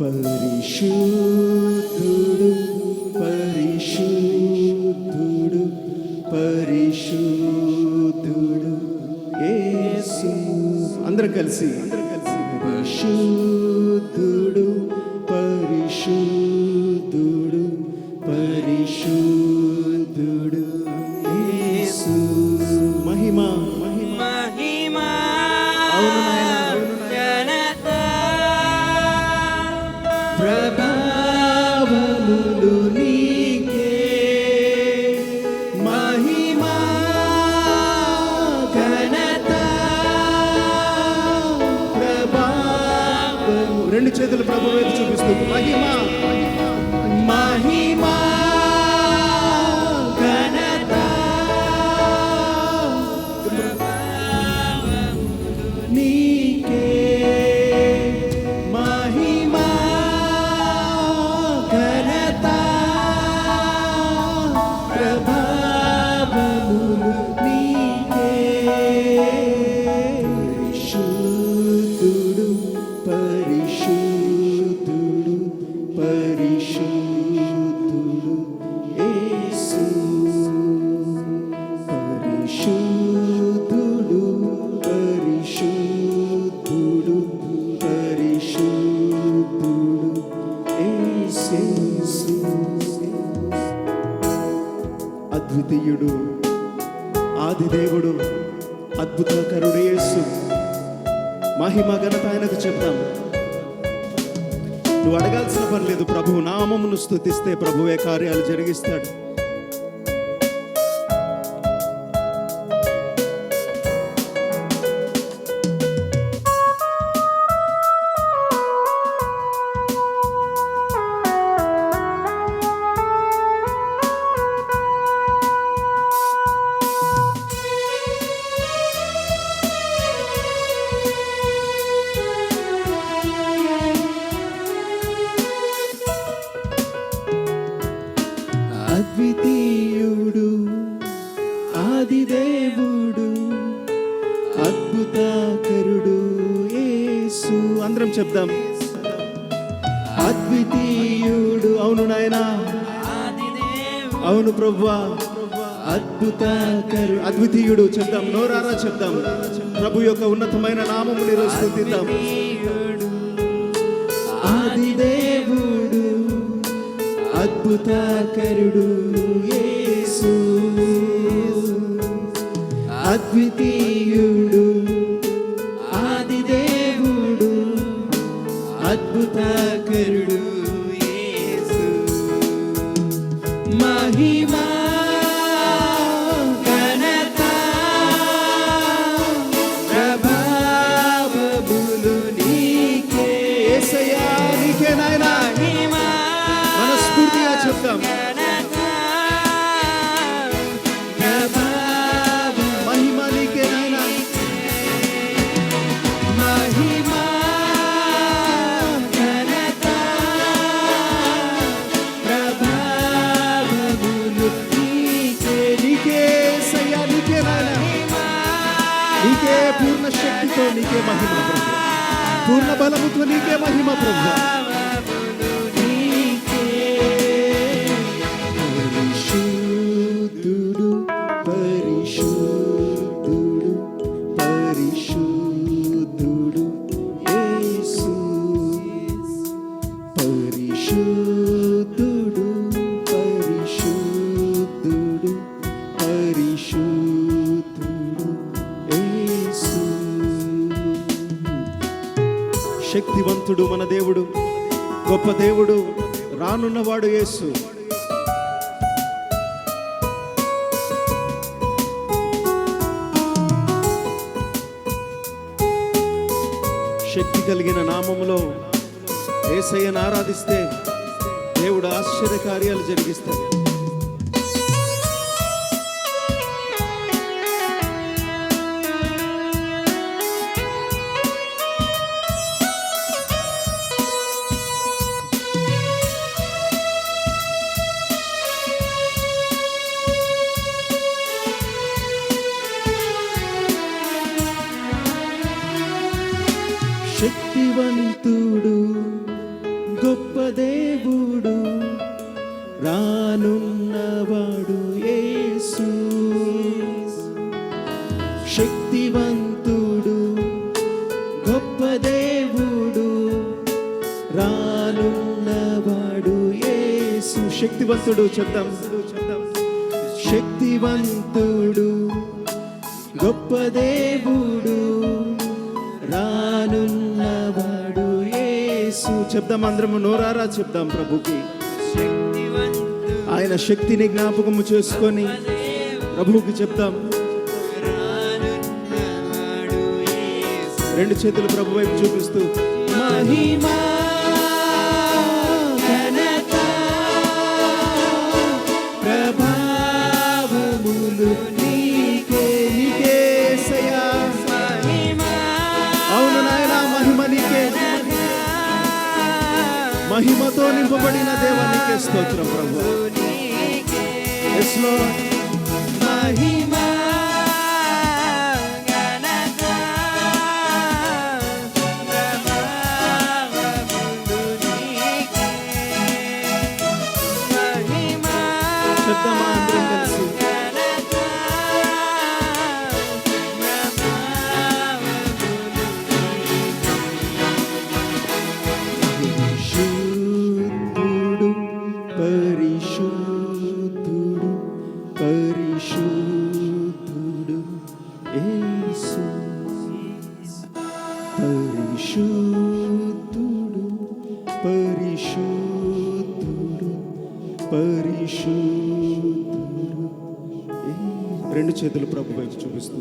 పరిశుద్ధుడు పరిశుద్ధుడు పరిశుద్ధుడు యేసు. అందరం కలిసి. పరిశుద్ధుడు పరిశుద్ధుడు పరిశుద్ధుడు యేసు. మహిమ. మహిమ. మహిమా అవును అద్వితీయుడు ఆదిదేవుడు అద్భుతకరుడు యేసు మహిమ ఘనత ఆయనకు చెప్తాం. నువ్వు అడగాల్సిన పని లేదు ప్రభువు నామమును స్తుతిస్తే ప్రభువే కార్యాలు జరిగిస్తాడు. దేవుడు అద్భుతకరుడు యేసు. అందరం చెప్దాం. అద్వితీయుడు అవును నాయనా. అవును ప్రభువా అద్భుతకరు అద్వితీయుడు చెప్దాం. నోరారా చెప్దాం. ప్రభు యొక్క ఉన్నతమైన నామము ఈరోజు ఆది ఆదిదేవుడు అద్భుతకరుడు యేసు. అద్వితీయుడు ఆదిదేవుడు అద్భుతకరుడు యేసు. మహిమా మనస్ఫూర్తిగా చెప్తాం. శక్తితో నీకే మహిమ ప్రభు పూర్ణ బలముతో నీకే మహిమ ప్రభు పరిశుద్ధుడు శక్తివంతుడు మన దేవుడు గొప్ప దేవుడు రానున్నవాడు యేసు. శక్తి కలిగిన నామములో ఏసయ్యను ఆరాధిస్తే దేవుడు ఆశ్చర్య కార్యాలు జరిగిస్తాడు. గొప్ప దేవుడు రానున్నవాడు యేసు. శక్తివంతుడు చెప్దాం. శక్తివంతుడు గొప్ప దేవుడు రానున్నవాడు యేసు. చెప్దాం అందరము నోరారా చెప్దాం ప్రభుకి. ఆయన శక్తిని జ్ఞాపకము చేసుకొని ప్రభువుకి చెప్దాం. రెండు చేతులు ప్రభు వైపు చూపిస్తూ మహిమా మహిమతో నింపబడిన దేవానికి స్తోత్రం ప్రభు. చెప్దామా అందరం కలిసి ఘనత ప్రభావములు రెండు చేతులు ప్రభు వైపు చూపిస్తూ